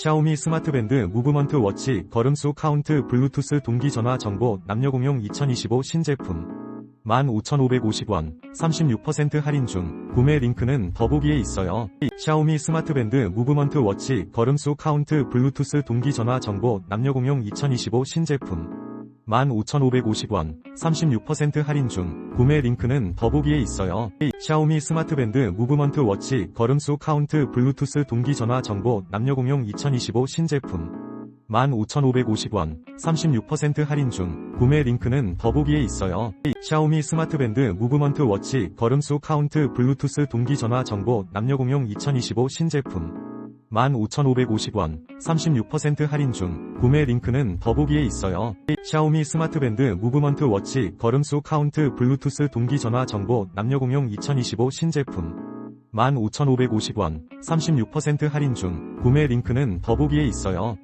샤오미 스마트밴드 무브먼트 워치 걸음수 카운트 블루투스 동기 전화 정보 남녀 공용 2025 신제품. 15,550원 36% 할인 중. 구매 링크는 더보기에 있어요. 샤오미 스마트밴드 무브먼트 워치 걸음수 카운트 블루투스 동기 전화 정보 남녀 공용 2025 신제품 15,550원 36% 할인 중 구매 링크는 더보기에 있어요. 샤오미 스마트밴드 무브먼트 워치 걸음수 카운트 블루투스 동기 전화 정보 남녀 공용 2025 신제품 15,550원 36% 할인 중 구매 링크는 더보기에 있어요. 샤오미 스마트밴드 무브먼트 워치 걸음수 카운트 블루투스 동기 전화 정보 남녀 공용 2025 신제품 15,550원 36% 할인 중 구매 링크는 더보기에 있어요. 샤오미 스마트밴드 무브먼트 워치 걸음수 카운트 블루투스 동기 전화 정보 남녀 공용 2025 신제품 15,550원 36% 할인 중 구매 링크는 더보기에 있어요.